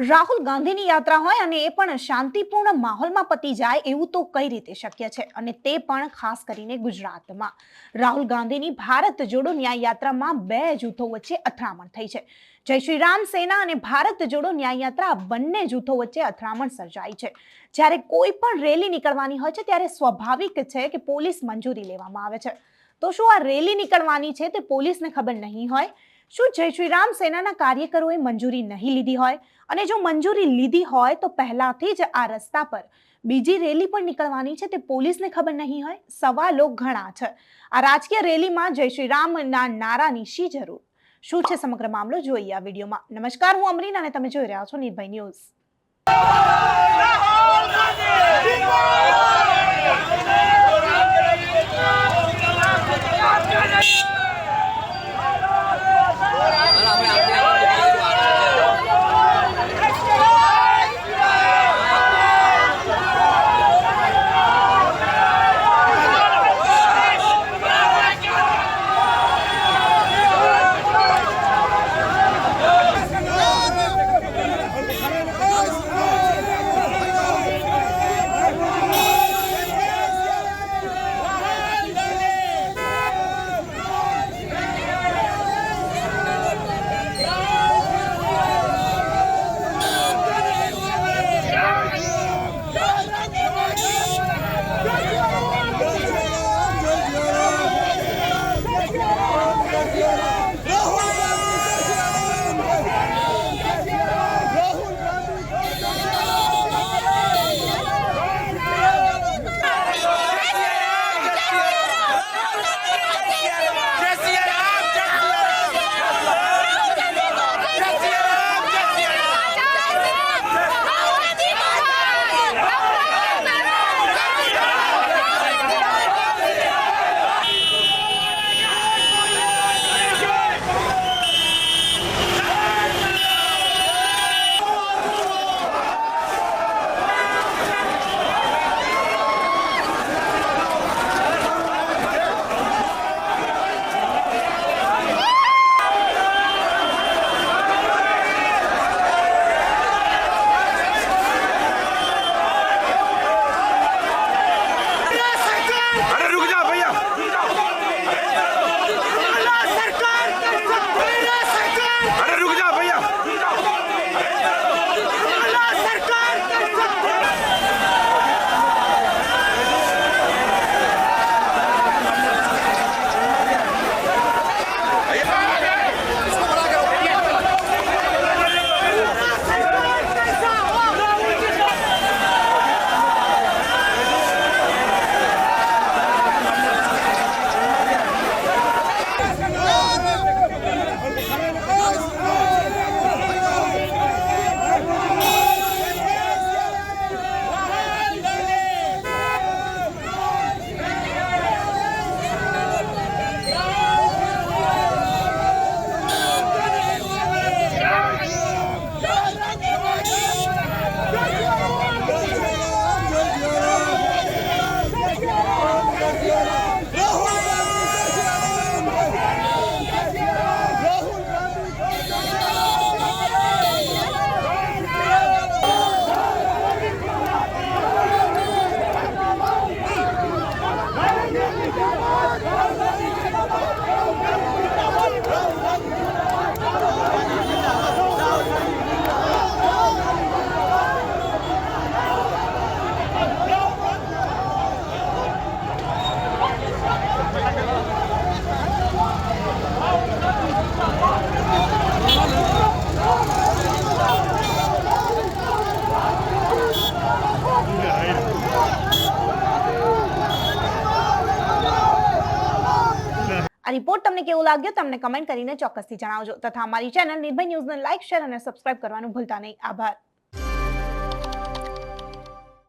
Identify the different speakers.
Speaker 1: રાહુલ ગાંધીની યાત્રા હોય અને એ પણ શાંતિપૂર્ણ માહોલમાં પતી જાય એવું તો કઈ રીતે શક્ય છે? અને તે પણ ખાસ કરીને ગુજરાતમાં. રાહુલ ગાંધીની ભારત જોડો ન્યાય યાત્રામાં બે જૂથો વચ્ચે અથડામણ થઈ છે. જય શ્રી રામ સેના અને ભારત જોડો ન્યાય યાત્રા બંને જૂથો વચ્ચે અથડામણ સર્જાઈ છે. જ્યારે કોઈ પણ રેલી નીકળવાની હોય છે, ત્યારે સ્વાભાવિક છે કે પોલીસ મંજૂરી લેવામાં આવે છે. તો શું આ રેલી નીકળવાની છે તે પોલીસને ખબર નહીં હોય? શું જય શ્રી રામ? સેનાના કાર્યકરોએ મંજૂરી નહીં લીધી હોય. અને જો મંજૂરી લીધી હોય તો પહેલાથી જ આ રસ્તા પર બીજી રેલી પણ નીકળવાની છે. તે પોલીસને ખબર નહીં હોય. સવાલો ઘણા છે. આ રાજકીય રેલીમાં જય શ્રી રામના નારાની શી જરૂર? શું છે સમગ્ર મામલો? જોઈએ આ વિડીયોમાં. નમસ્કાર, હું અમરીન અને તમે જોઈ રહ્યા છો નિર્ભય ન્યૂઝ. રિપોર્ટ તમને કેવો લાગ્યો તમને કમેન્ટ કરીને ચોક્કસથી જણાવજો. તથા અમારી ચેનલ નિર્ભય ન્યૂઝને લાઇક શેર અને સબસ્ક્રાઇબ કરવાનું ભૂલતા નહીં. આભાર.